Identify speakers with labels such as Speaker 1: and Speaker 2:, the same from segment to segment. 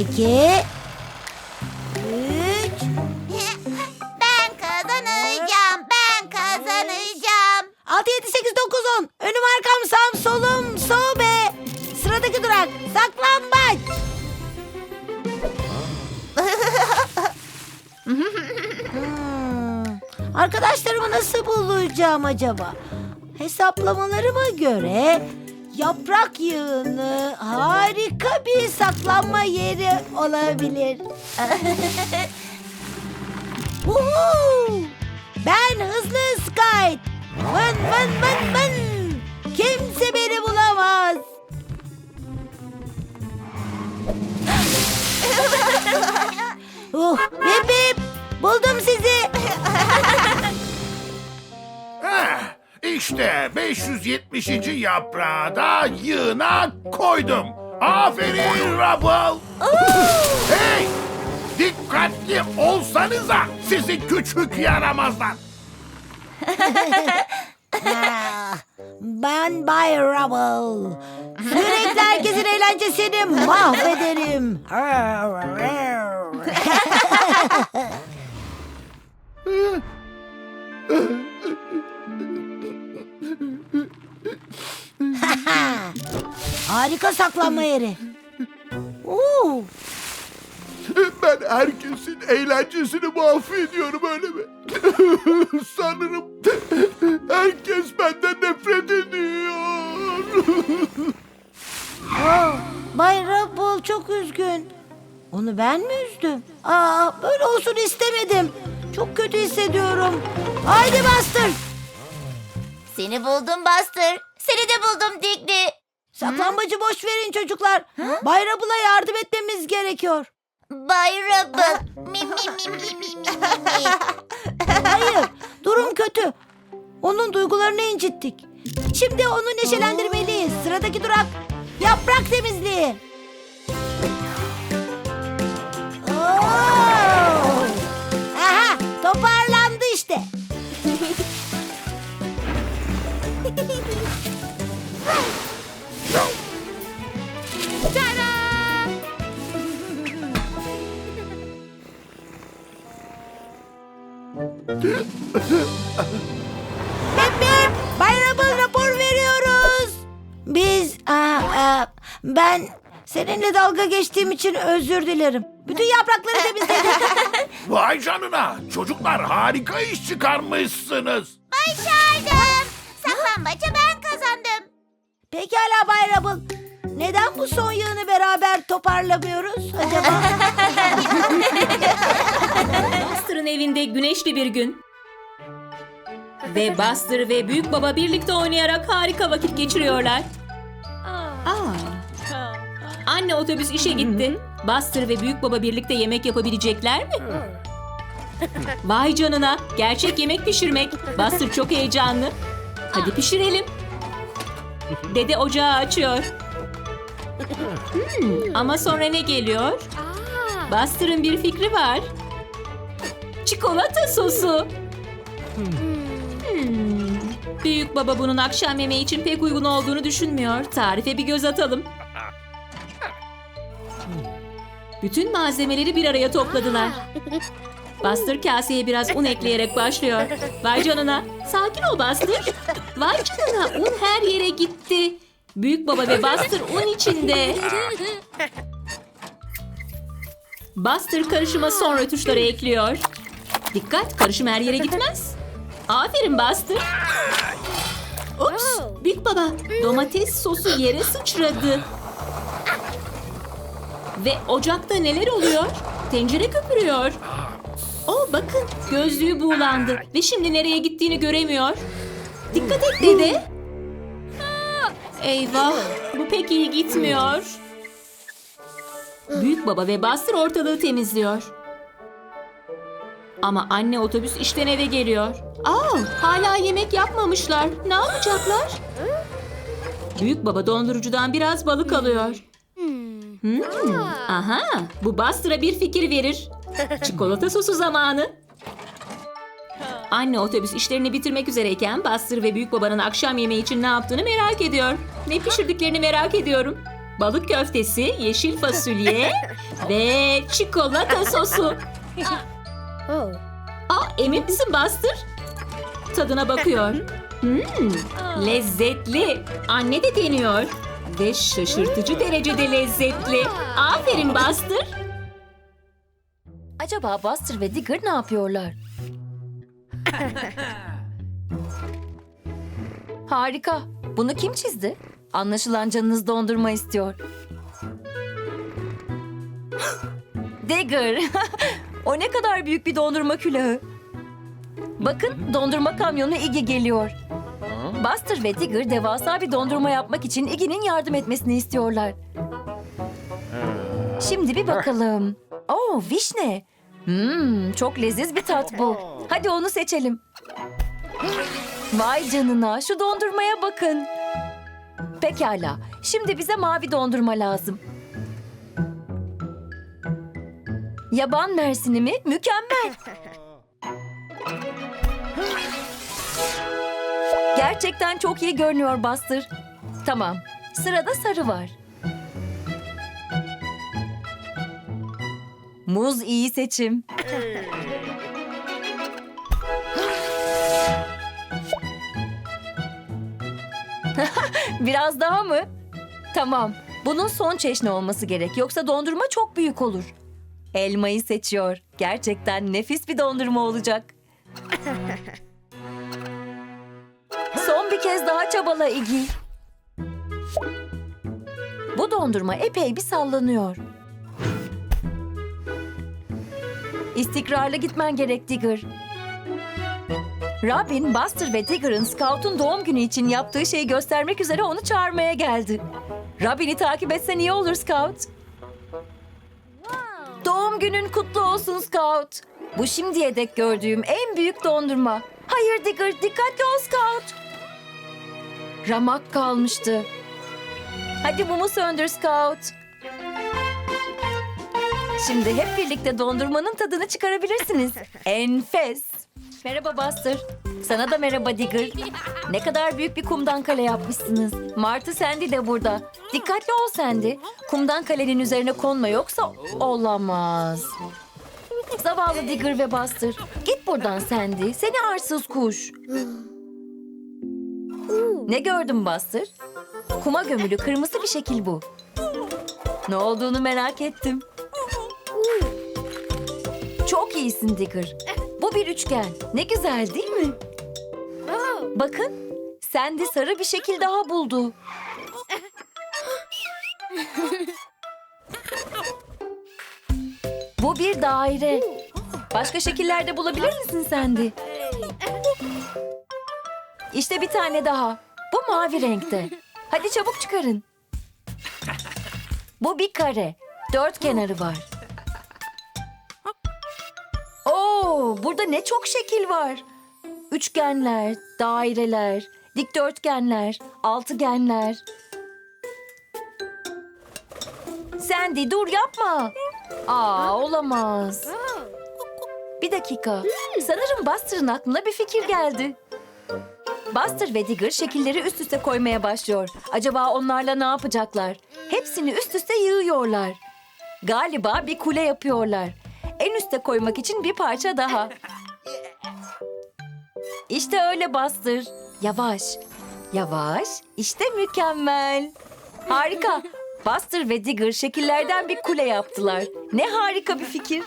Speaker 1: iki, üç.
Speaker 2: Ben kazanacağım. Ben kazanacağım.
Speaker 1: Altı, yedi, sekiz, dokuz, on. Önüm arkam sağım solum sobe. Sıradaki durak saklambaç. Hmm, Arkadaşlarımı nasıl bulacağım acaba? Hesaplamalarıma göre yaprak yığını harika bir saklanma yeri olabilir. Uhu! Ben hızlı Skype. Vın vın vın vın. Kimse beni bulamaz. uh, bip bip. Buldum sizi.
Speaker 3: İşte 570. yaprağı da yığına koydum. Aferin Rubble. hey! Dikkatli olsanıza sizi küçük yaramazlar.
Speaker 1: Ah, ben Bay Rubble. Sürekli herkesin eğlencesini mahvederim. Harika saklanma yeri. Oo,
Speaker 3: Ben herkesin eğlencesini mahvediyorum öyle mi? Sanırım herkes benden nefret ediyor.
Speaker 1: Aa, Bay Rubble çok üzgün. Onu ben mi üzdüm? Aa, böyle olsun istemedim. Çok kötü hissediyorum. Haydi bastır.
Speaker 2: Seni buldum Buster. Seni de buldum Digli.
Speaker 1: Saklambacı boş verin çocuklar. Bay Rubble'a yardım etmemiz gerekiyor.
Speaker 2: Bay Rubble. Mi mi mi mi mi mi mi.
Speaker 1: Hayır, durum kötü. Onun duygularını incittik. Şimdi onu neşelendirmeliyiz. Sıradaki durak yaprak temizliği. Seninle dalga geçtiğim için özür dilerim. Bütün yaprakları temizledim.
Speaker 3: Vay canına çocuklar harika iş çıkarmışsınız.
Speaker 2: Başardım. Saklambaça ben kazandım.
Speaker 1: Pekala Bay Rubble. Neden bu son yığını beraber toparlamıyoruz acaba?
Speaker 4: Buster'ın evinde güneşli bir gün. Ve Buster ve Büyük Baba birlikte oynayarak harika vakit geçiriyorlar. Anne otobüs işe gitti. Buster ve Büyük Baba birlikte yemek yapabilecekler mi? Vay canına, gerçek yemek pişirmek. Buster çok heyecanlı. Hadi pişirelim. Dede ocağı açıyor. Hmm, ama sonra ne geliyor? Buster'ın bir fikri var. Çikolata sosu. Hmm. Büyük baba bunun akşam yemeği için pek uygun olduğunu düşünmüyor. Tarife bir göz atalım. Bütün malzemeleri bir araya topladılar. Buster kaseye biraz un ekleyerek başlıyor. Vay canına. Sakin ol Buster. Vay canına un her yere gitti. Büyük baba ve Buster un içinde. Buster karışıma son rötuşları ekliyor. Dikkat karışım her yere gitmez. Aferin Buster. Ups Büyük baba domates sosu yere sıçradı. Ve ocakta neler oluyor? Tencere köpürüyor. Oh bakın gözlüğü buğulandı ve şimdi nereye gittiğini göremiyor. Dikkat et dede. Eyvah bu pek iyi gitmiyor. Büyük baba ve Buster ortalığı temizliyor. Ama anne otobüs işten eve geliyor. Aa, hala yemek yapmamışlar. Ne yapacaklar? Büyük baba dondurucudan biraz balık alıyor. Hmm, Aha, bu Buster'a bir fikir verir. Çikolata sosu zamanı. Anne otobüs işlerini bitirmek üzereyken Buster ve büyük babanın akşam yemeği için ne yaptığını merak ediyor. Ne pişirdiklerini merak ediyorum. balık köftesi, yeşil fasulye ve çikolata sosu. Aa, emin misin Buster? Tadına bakıyor. Hmm, lezzetli. Anne de deniyor. Ve şaşırtıcı derecede lezzetli. Aferin Buster.
Speaker 2: Acaba Buster ve Digger ne yapıyorlar? Harika. Bunu kim çizdi? Anlaşılan canınız dondurma istiyor. Digger. o ne kadar büyük bir dondurma külahı. Bakın dondurma kamyonu Iggy geliyor. Buster ve Digger devasa bir dondurma yapmak için Iggy'nin yardım etmesini istiyorlar. Şimdi bir bakalım. Oo, vişne. Hmm, çok leziz bir tat bu. Hadi onu seçelim. Vay canına, şu dondurmaya bakın. Pekala, şimdi bize mavi dondurma lazım. Yaban mersini mi? Mükemmel. Gerçekten çok iyi görünüyor Buster. Tamam, sırada sarı var. Muz iyi seçim. Biraz daha mı? Tamam. Bunun son çeşni olması gerek. Yoksa dondurma çok büyük olur. Elmayı seçiyor. Gerçekten nefis bir dondurma olacak. Kez daha çabala Iggy. Bu dondurma epey bir sallanıyor. İstikrarlı gitmen gerek Digger. Robin, Buster ve Digger'ın Scout'un doğum günü için yaptığı şeyi göstermek üzere onu çağırmaya geldi. Robin'i takip etsen iyi olur Scout. Doğum günün kutlu olsun Scout. Bu şimdiye dek gördüğüm en büyük dondurma. Hayır Digger, Scout. Ramak kalmıştı. Hadi mumu söndür Scout. Şimdi hep birlikte dondurmanın tadını çıkarabilirsiniz. Enfes. Merhaba Buster. Sana da merhaba Digger. Ne kadar büyük bir kumdan kale yapmışsınız. Martı Sandy de burada. Dikkatli ol Sandy. Kumdan kalenin üzerine konma yoksa olamaz. Zavallı Digger ve Buster. Git buradan Sandy. Seni arsız kuş. Ne gördün Buster? Kuma gömülü kırmızı bir şekil bu. Ne olduğunu merak ettim. Çok iyisin Digger. Bu bir üçgen. Ne güzel değil mi? Bakın, Sandy sarı bir şekil daha buldu. Bu bir daire. Başka şekillerde bulabilir misin Sandy? İşte bir tane daha. Bu mavi renkte. Hadi çabuk çıkarın. Bu bir kare. Dört kenarı var. Oo, burada ne çok şekil var. Üçgenler, daireler, dikdörtgenler, altıgenler. Sandy dur yapma. Aa olamaz. Bir dakika. Sanırım Buster'ın aklına bir fikir geldi. Buster ve Digger şekilleri üst üste koymaya başlıyor. Acaba onlarla ne yapacaklar? Hepsini üst üste yığıyorlar. Galiba bir kule yapıyorlar. En üste koymak için bir parça daha. İşte öyle Buster. Yavaş, yavaş. İşte mükemmel. Harika. Buster ve Digger şekillerden bir kule yaptılar. Ne harika bir fikir.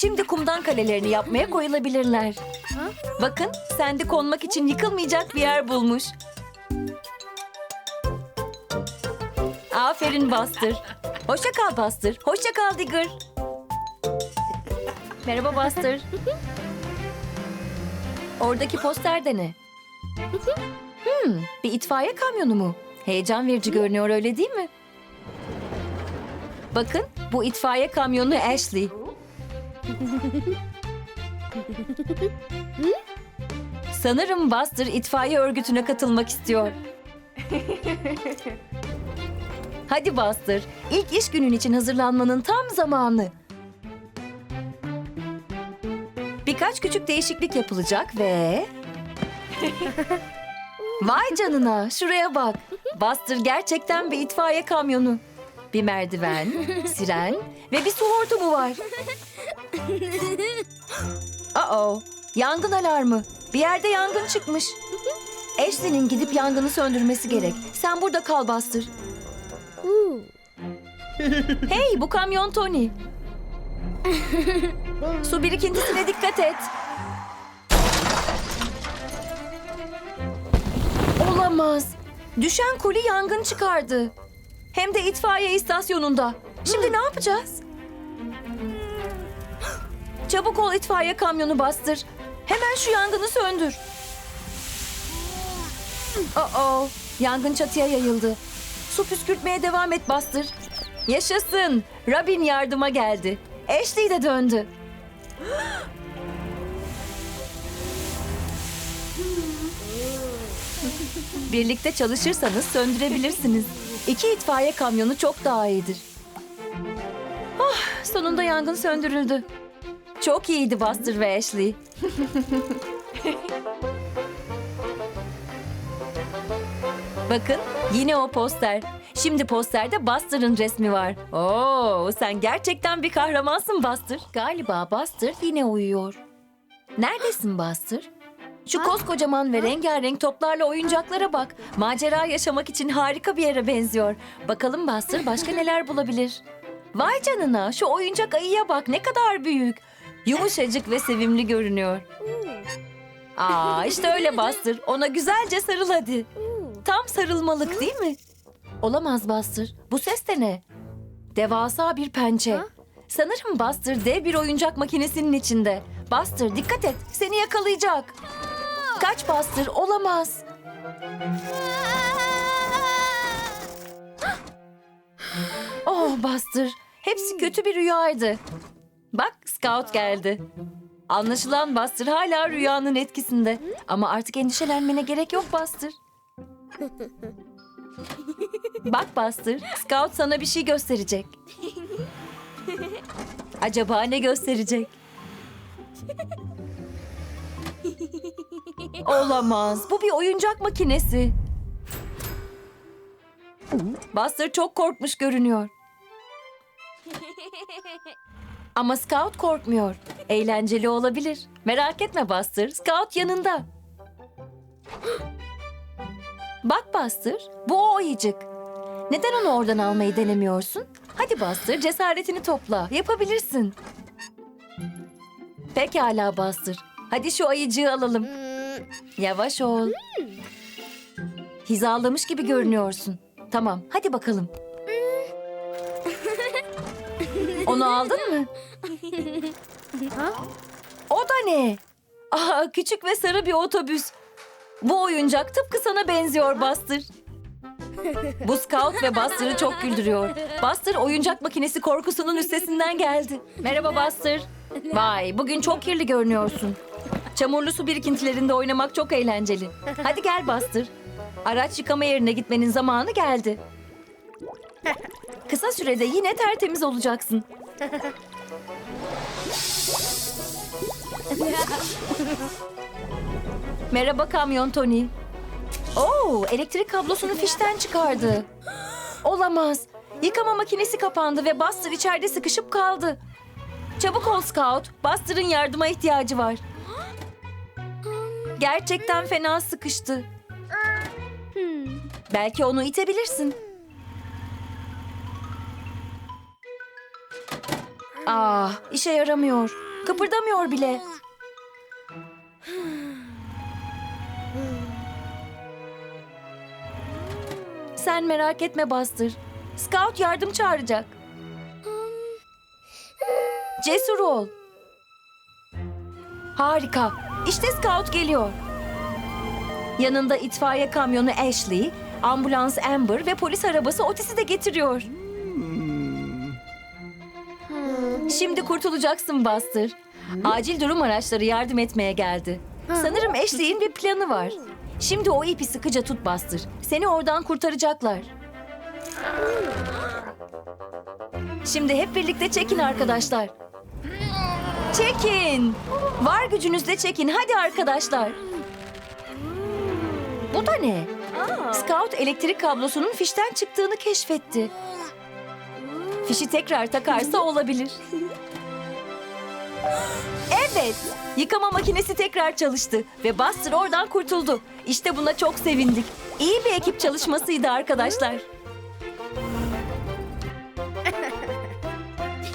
Speaker 2: Şimdi kumdan kalelerini yapmaya koyulabilirler. Bakın, Sandy konmak için yıkılmayacak bir yer bulmuş. Aferin Buster. Hoşça kal Buster. Hoşça kal Digger. Merhaba Buster. Oradaki poster de ne? Hmm, bir itfaiye kamyonu mu? Heyecan verici görünüyor öyle değil mi? Bakın bu itfaiye kamyonu Ashley. Sanırım Buster itfaiye örgütüne katılmak istiyor. Hadi Buster, ilk iş günün için hazırlanmanın tam zamanı. Birkaç küçük değişiklik yapılacak ve... Vay canına, şuraya bak. Buster gerçekten bir itfaiye kamyonu. Bir merdiven, siren ve bir su hortumu var. Uh-oh, yangın alarmı. Bir yerde yangın çıkmış. Ashley'nin gidip yangını söndürmesi gerek. Sen burada kal Buster. hey bu kamyon Tony. Su birikintisine dikkat et. Olamaz. Düşen kuli yangın çıkardı. Hem de itfaiye istasyonunda. Şimdi ne yapacağız? Çabuk ol itfaiye kamyonu bastır. Hemen şu yangını söndür. Oh Yangın çatıya yayıldı. Su püskürtmeye devam et bastır. Yaşasın. Robin yardıma geldi. Ashley de döndü. Birlikte çalışırsanız söndürebilirsiniz. İki itfaiye kamyonu çok daha iyidir. Oh, sonunda yangın söndürüldü. Çok iyiydi Buster ve Ashley. Bakın yine o poster. Şimdi posterde Buster'ın resmi var. Oo, sen gerçekten bir kahramansın Buster. Galiba Buster yine uyuyor. Neredesin Buster? Şu koskocaman ve rengarenk toplarla oyuncaklara bak. Macera yaşamak için harika bir yere benziyor. Bakalım Buster başka neler bulabilir? Vay canına şu oyuncak ayıya bak ne kadar büyük. Yumuşacık ve sevimli görünüyor. Aa işte öyle Buster. Ona güzelce sarıl hadi. Tam sarılmalık değil mi? Olamaz Buster. Bu ses de ne? Devasa bir pençe. Sanırım Buster dev bir oyuncak makinesinin içinde. Buster dikkat et. Seni yakalayacak. Kaç Buster olamaz. Oh Buster. Hepsi kötü bir rüyaydı. Bak Scout geldi. Anlaşılan Buster hala rüyanın etkisinde. Ama artık endişelenmene gerek yok Buster. Bak Buster, Scout sana bir şey gösterecek. Acaba ne gösterecek? Olamaz. Bu bir oyuncak makinesi. Buster çok korkmuş görünüyor. Ama Scout korkmuyor. Eğlenceli olabilir. Merak etme Buster, Scout yanında. Bak Buster, bu o ayıcık. Neden onu oradan almayı denemiyorsun? Hadi Buster, cesaretini topla. Yapabilirsin. Pekala Buster. Hadi şu ayıcığı alalım. Yavaş ol. Hizalamış gibi görünüyorsun. Tamam, hadi bakalım. Onu aldın mı? O da ne? Aa, küçük ve sarı bir otobüs. Bu oyuncak tıpkı sana benziyor Buster. Bu Scout ve Buster'ı çok güldürüyor. Buster oyuncak makinesi korkusunun üstesinden geldi. Merhaba Buster. Vay bugün çok kirli görünüyorsun. Çamurlu su birikintilerinde oynamak çok eğlenceli. Hadi gel Buster. Araç yıkama yerine gitmenin zamanı geldi. Kısa sürede yine tertemiz olacaksın. Merhaba kamyon Tony. Oo, elektrik kablosunu fişten çıkardı. Olamaz. Yıkama makinesi kapandı ve Buster içeride sıkışıp kaldı. Çabuk ol Scout. Buster'ın yardıma ihtiyacı var. Gerçekten fena sıkıştı. Belki onu itebilirsin. Ah, işe yaramıyor. Kıpırdamıyor bile. Sen merak etme Buster. Scout yardım çağıracak. Cesur ol. Harika. İşte Scout geliyor. Yanında itfaiye kamyonu Ashley, ambulans Amber ve polis arabası Otis'i de getiriyor. Şimdi kurtulacaksın Buster. Acil durum araçları yardım etmeye geldi. Sanırım Ashley'in bir planı var. Şimdi o ipi sıkıca tut Buster. Seni oradan kurtaracaklar. Şimdi hep birlikte çekin arkadaşlar. Çekin. Var gücünüzle çekin. Hadi arkadaşlar. Bu da ne? Scout elektrik kablosunun fişten çıktığını keşfetti. Fişi tekrar takarsa olabilir. Evet, yıkama makinesi tekrar çalıştı ve Buster oradan kurtuldu. İşte buna çok sevindik. İyi bir ekip çalışmasıydı arkadaşlar.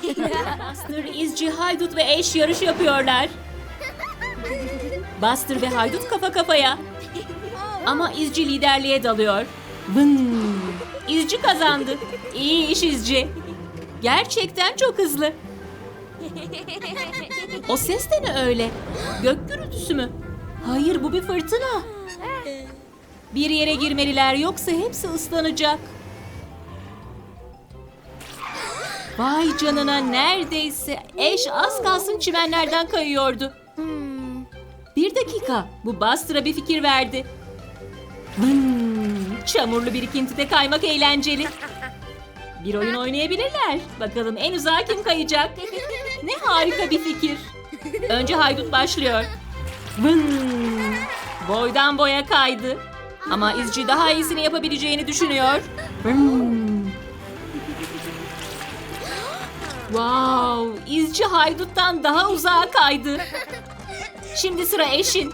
Speaker 4: Buster, İzci, Haydut ve Eş yarış yapıyorlar. Buster ve Haydut kafa kafaya. Ama İzci liderliğe dalıyor. Vın! İzci kazandı. İyi iş İzci. Gerçekten çok hızlı. O ses de ne öyle? Gök gürültüsü mü? Hayır bu bir fırtına. Bir yere girmeliler yoksa hepsi ıslanacak. Vay canına neredeyse eş az kalsın çimenlerden kayıyordu. Bir dakika bu Buster'a bir fikir verdi. Vın, çamurlu birikintide kaymak eğlenceli. Bir oyun oynayabilirler. Bakalım en uzağa kim kayacak? Ne harika bir fikir. Önce haydut başlıyor. Vın, boydan boya kaydı. Ama izci daha iyisini yapabileceğini düşünüyor. Vın. Wow, izci hayduttan daha uzağa kaydı. Şimdi sıra eşin.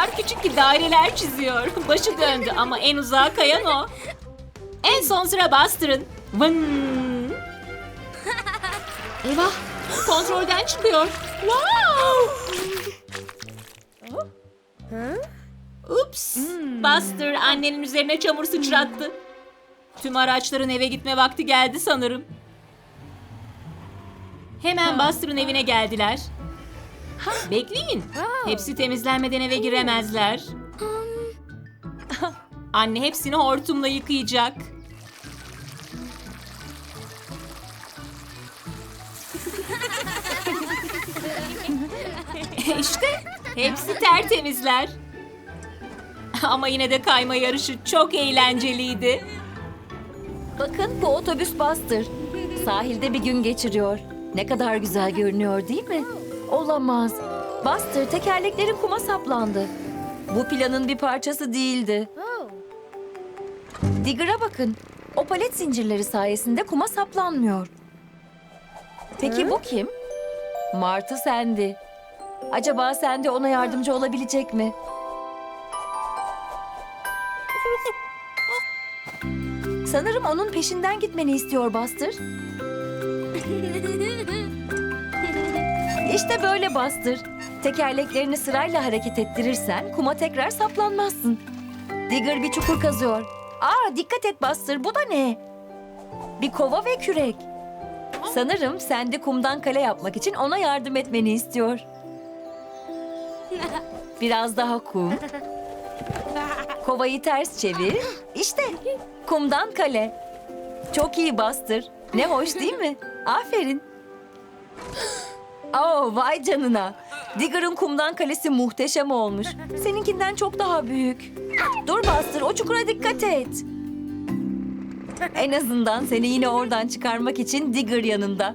Speaker 4: Kadar küçük ki daireler çiziyor. Başı döndü ama en uzağa kayan o. En son sıra Buster'ın. Vın. Eyvah, kontrolden çıkıyor. Wow. Ups. Buster annenin üzerine çamur sıçrattı. Tüm araçların eve gitme vakti geldi sanırım. Hemen Buster'ın evine geldiler. Bekleyin. Hepsi temizlenmeden eve giremezler. Anne hepsini hortumla yıkayacak. işte hepsi tertemizler. Ama yine de kayma yarışı çok eğlenceliydi.
Speaker 2: Bakın bu otobüs Buster. Sahilde bir gün geçiriyor. Ne kadar güzel görünüyor değil mi? Olamaz. Buster tekerleklerin kuma saplandı. Bu planın bir parçası değildi. Digger'a bakın. O palet zincirleri sayesinde kuma saplanmıyor. Peki bu kim? Martı Sandy. Acaba Sandy ona yardımcı olabilecek mi? Sanırım onun peşinden gitmeni istiyor Buster. İşte böyle Buster. Tekerleklerini sırayla hareket ettirirsen kuma tekrar saplanmazsın. Digger bir çukur kazıyor. Aa dikkat et Buster bu da ne? Bir kova ve kürek. Sanırım sen de kumdan kale yapmak için ona yardım etmeni istiyor. Biraz daha kum. Kovayı ters çevir. İşte kumdan kale. Çok iyi Buster. Ne hoş değil mi? Aferin. Oh vay canına. Digger'ın kumdan kalesi muhteşem olmuş. Seninkinden çok daha büyük. Dur Buster o çukura dikkat et. En azından seni yine oradan çıkarmak için Digger yanında.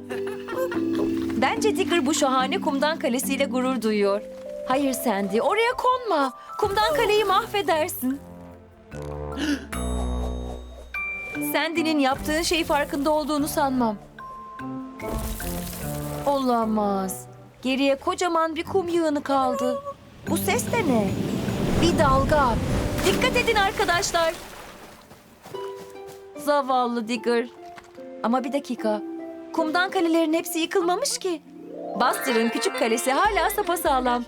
Speaker 2: Bence Digger bu şahane kumdan kalesiyle gurur duyuyor. Hayır Sandy oraya konma. Kumdan kaleyi mahvedersin. Sandy'nin yaptığın şeyi farkında olduğunu sanmam. Olamaz. Geriye kocaman bir kum yığını kaldı. Bu ses de ne? Bir dalga. Dikkat edin arkadaşlar. Zavallı Digger. Ama bir dakika. Kumdan kalelerin hepsi yıkılmamış ki. Buster'ın küçük kalesi hala sapasağlam.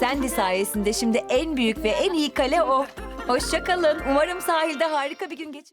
Speaker 2: Sandy sayesinde şimdi en büyük ve en iyi kale o. Hoşça kalın. Umarım sahilde harika bir gün geçir.